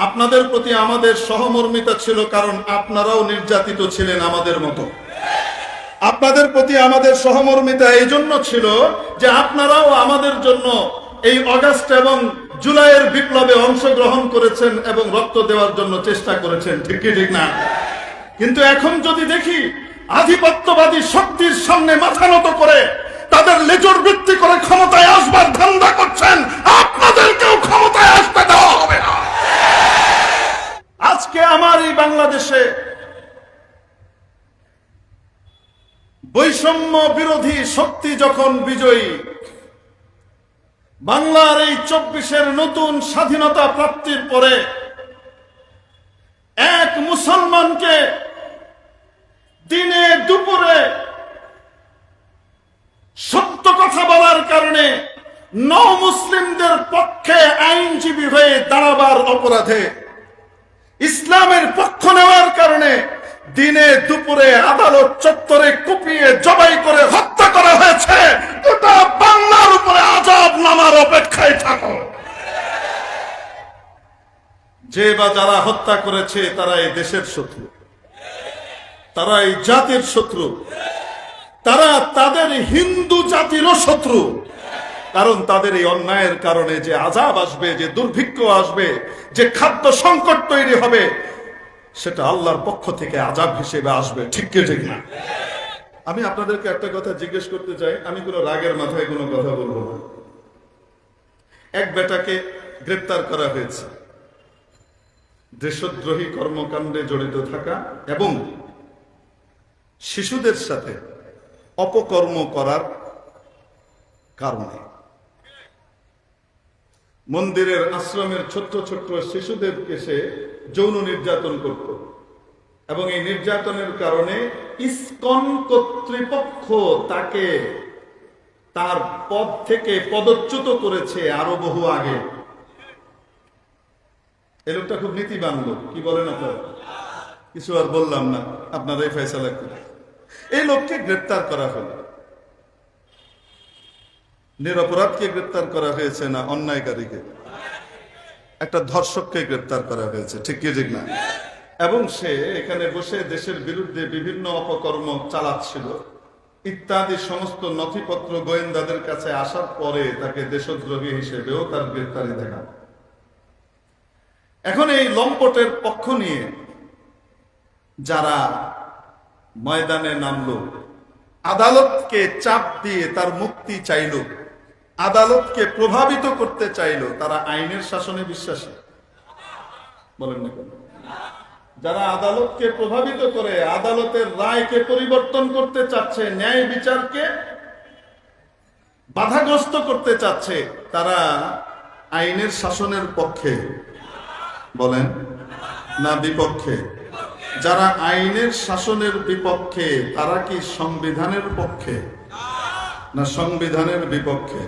আপনাদের প্রতি আমাদের সহমর্মিতা ছিল কারণ আপনারাও নির্যাতিত ছিলেন আমাদের মতো। আপনাদের প্রতি আমাদের সহমর্মিতা এই জন্য ছিল যে আপনারাও আমাদের জন্য এই অগাস্ট এবং জুলাইয়ের বিপ্লবে অংশগ্রহণ করেছেন এবং রক্ত দেওয়ার জন্য চেষ্টা করেছেন। ঠিক ঠিক না? কিন্তু এখন যদি দেখি আধিপত্যবাদী শক্তির সামনে মাথা নত করে তাদের লেজর বৃত্তি করে ক্ষমতায় আসবার ধান্দা করছেন আপনাদেরকেও ক্ষমতায় আসতে দেওয়া হবে না আজকে আমার এই বাংলাদেশে বৈষম্য বিরোধী শক্তি যখন বিজয়ী, বাংলার এই চব্বিশের নতুন স্বাধীনতা প্রাপ্তির পরে এক মুসলমানকে দিনে দুপুরে সত্য কথা বলার কারণে ন মুসলিমদের পক্ষে আইনজীবী হয়ে দাঁড়াবার অপরাধে ইসলামের পক্ষ নেওয়ার কারণে দিনে দুপুরে আদালত চত্বরে কুপিয়ে জবাই করে হত্যা করা হয়েছে গোটা বাংলার উপরে আজাব নামার অপেক্ষায় থাকো যে বা যারা হত্যা করেছে, তারা এই দেশের শত্রু। তারা এই জাতির শত্রু। তারা তাদের হিন্দু জাতিরও শত্রু। কারণ তাদের এই অন্যায়ের কারণে যে আজাব আসবে, যে দুর্ভিক্ষ আসবে, যে খাদ্য সংকট তৈরি হবে, সেটা আল্লাহর পক্ষ থেকে আজাব হিসেবে আসবে। ঠিক কি, ঠিক না? আমি আপনাদেরকে একটা কথা জিজ্ঞেস করতে চাই। আমি কোনো রাগের মাথায় কোনো কথা বলব না। এক বেটাকে গ্রেপ্তার করা হয়েছে। দেশদ্রোহী কর্মকাণ্ডে জড়িত থাকা এবং শিশুদের সাথে অপকর্ম করার কারণে। মন্দিরের আশ্রমের ছোট্ট ছোট্ট শিশুদেরকে সে যৌন নির্যাতন করত এবং এই নির্যাতনের কারণে ইসকন কর্তৃপক্ষ তাকে তার পদ থেকে পদচ্যুত করেছে আরও বহু আগে। এই লোকটা খুব নীতিবান লোক কি বলেন আপনারা কিছু আর বললাম না, আপনারাই ফেসলা করে। এই লোককে গ্রেপ্তার করা হলো। নিরপরাধকে গ্রেপ্তার করা হয়েছে না, অন্যায়কারীকে। একটা ধর্ষককে গ্রেপ্তার করা হয়েছে, ঠিক কি, ঠিক না? এবং সে এখানে বসে দেশের বিরুদ্ধে বিভিন্ন অপকর্ম চালাচ্ছিল। ইত্যাদি সমস্ত নথিপত্র গোয়েন্দাদের কাছে আসার পরে তাকে দেশদ্রোহী হিসেবেও তার গ্রেপ্তারি দেখা। এখন এই লম্পটের পক্ষ নিয়ে যারা ময়দানে নামলো, আদালতকে চাপ দিয়ে তার মুক্তি চাইল, আদালতকে প্রভাবিত করতে চাইল, তারা আইনের শাসনে বিশ্বাসী। বলেন না যারা আদালতকে প্রভাবিত করে, আদালতের রায়কে পরিবর্তন করতে চাচ্ছে, ন্যায় বিচারকে বাধাগ্রস্ত করতে চাচ্ছে, তারা আইনের শাসনের পক্ষে বলেন, না বিপক্ষে। যারা আইনের শাসনের বিপক্ষে, তারা কি সংবিধানের পক্ষে? না সংবিধানের বিপক্ষে।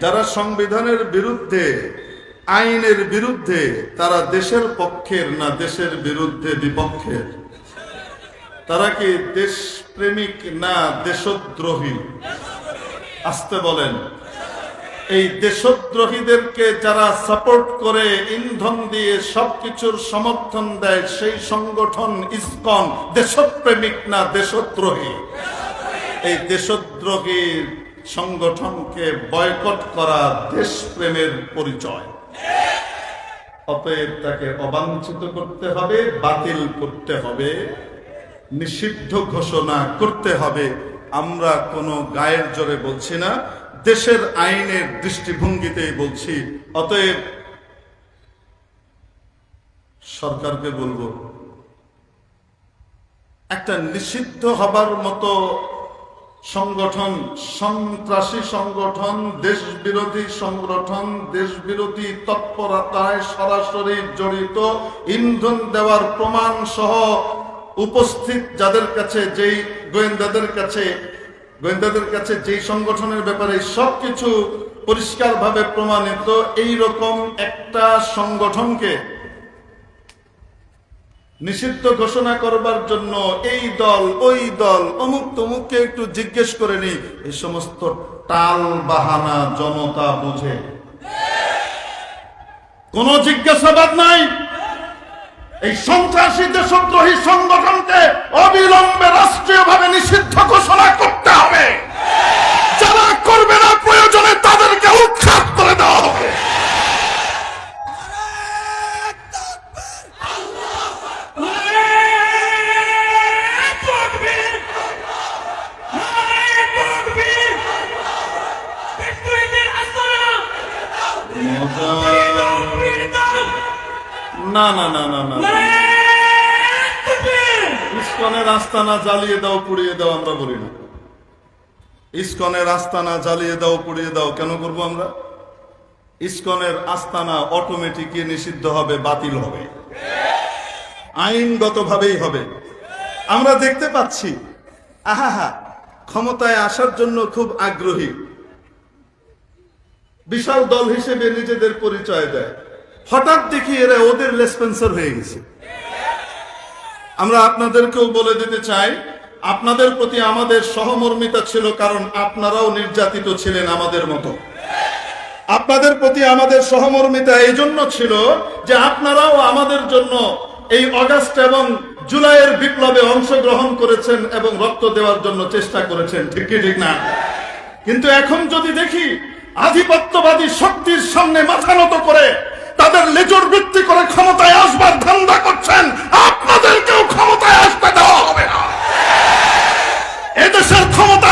যারা সংবিধানের বিরুদ্ধে, আইনের বিরুদ্ধে, তারা দেশের পক্ষের, না দেশের বিরুদ্ধে বিপক্ষের তারা কি দেশপ্রেমিক, না দেশদ্রোহী? আসতে বলেন। এই দেশদ্রোহীদেরকে যারা সাপোর্ট করে, ইন্ধন দিয়ে সবকিছুর সমর্থন দেয়, সেই সংগঠন ইসকন। দেশপ্রেমিক না দেশদ্রোহী? এই দেশদ্রোহী সংগঠনকে বয়কট করা দেশপ্রেমের পরিচয়। অতএব তাকে অবাঞ্ছিত করতে হবে, বাতিল করতে হবে, নিষিদ্ধ ঘোষণা করতে হবে। আমরা কোনো গায়ের জোরে বলছি না। দেশের আইনের দৃষ্টিভঙ্গিতেই বলছি, অতএব সরকারকে বলব, একটা নিষিদ্ধ হবার মতো সংগঠন, সন্ত্রাসী সংগঠন দেশ বিরোধী সংগঠন দেশ বিরোধী তৎপরতায় সরাসরি জড়িত, ইন্ধন দেওয়ার প্রমাণ সহ উপস্থিত যাদের কাছে, যেই গোয়েন্দাদের কাছে গোয়েন্দাদের কাছে যেই সংগঠনের ব্যাপারে সবকিছু পরিষ্কারভাবে প্রমাণিত এই রকম একটা সংগঠনকে নিষিদ্ধ ঘোষণা করবার জন্য এই দল, ওই দল, অমুক তমুককে একটু জিজ্ঞেস করে নি, এই সমস্ত টাল বাহানা জনতা বুঝে। কোন জিজ্ঞাসাবাদ নাই। এই সন্ত্রাসী দেশদ্রোহী সংগঠনকে অবিলম্বে রাষ্ট্রীয়ভাবে না না না না না ইস্কনের আস্তানা জ্বালিয়ে দাও পুড়িয়ে দাও আমরা বলি না। ইস্কনের আস্তানা জ্বালিয়ে দাও পুড়িয়ে দাও কেন করব আমরা? ইস্কনের আস্তানা অটোমেটিক নিষিদ্ধ হবে বাতিল হবে। আইনগতভাবেই হবে। আমরা দেখতে পাচ্ছি। আহা ক্ষমতায় আসার জন্য খুব আগ্রহী। বিশাল দল হিসেবে নিজেদের পরিচয় দেয়। হঠাৎ দেখি এরা ওদের লেসপেন্সার হয়ে গেছে। আমরা আপনাদেরকেও বলে দিতে চাই, আপনাদের প্রতি আমাদের সহমর্মিতা ছিল কারণ আপনারাও নির্যাতিত ছিলেন আমাদের মতো। আপনাদের প্রতি আমাদের সহমর্মিতা এই জন্য ছিল যে আপনারাও আমাদের জন্য এই অগাস্ট এবং জুলাইয়ের বিপ্লবে অংশগ্রহণ করেছেন এবং রক্ত দেওয়ার জন্য চেষ্টা করেছেন, ঠিক ঠিক না? কিন্তু এখন যদি দেখি আধিপত্যবাদী শক্তির সামনে মাথা নত করে তাদের লেজর বৃত্তি করে ক্ষমতায় আসবার ধান্দা করছেন, আপনাদেরকেও ক্ষমতায় আসতে দেওয়া হবে না। এদেশের ক্ষমতায়